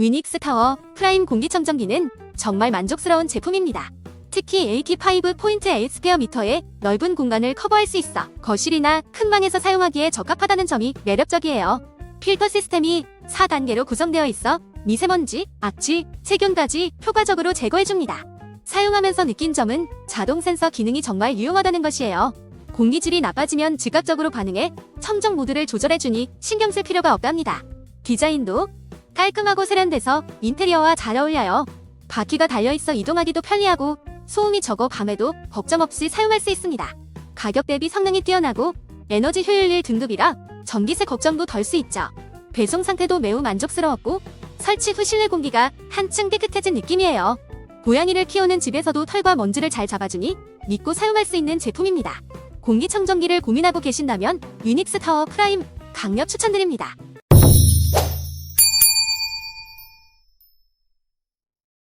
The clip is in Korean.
위닉스 타워 프라임 공기청정기는 정말 만족스러운 제품입니다. 특히 AT5 포인트 에이스페어 미터의 넓은 공간을 커버할 수 있어 거실이나 큰 방에서 사용하기에 적합하다는 점이 매력적이에요. 필터 시스템이 4단계로 구성되어 있어 미세먼지, 악취, 세균까지 효과적으로 제거해줍니다. 사용하면서 느낀 점은 자동 센서 기능이 정말 유용하다는 것이에요. 공기질이 나빠지면 즉각적으로 반응해 청정 모드를 조절해주니 신경 쓸 필요가 없답니다. 디자인도 깔끔하고 세련돼서 인테리어와 잘 어울려요. 바퀴가 달려있어 이동하기도 편리하고 소음이 적어 밤에도 걱정 없이 사용할 수 있습니다. 가격 대비 성능이 뛰어나고 에너지 효율 1등급이라 전기세 걱정도 덜 수 있죠. 배송 상태도 매우 만족스러웠고 설치 후 실내 공기가 한층 깨끗해진 느낌이에요. 고양이를 키우는 집에서도 털과 먼지를 잘 잡아주니 믿고 사용할 수 있는 제품입니다. 공기청정기를 고민하고 계신다면 유닉스 타워 프라임 강력 추천드립니다.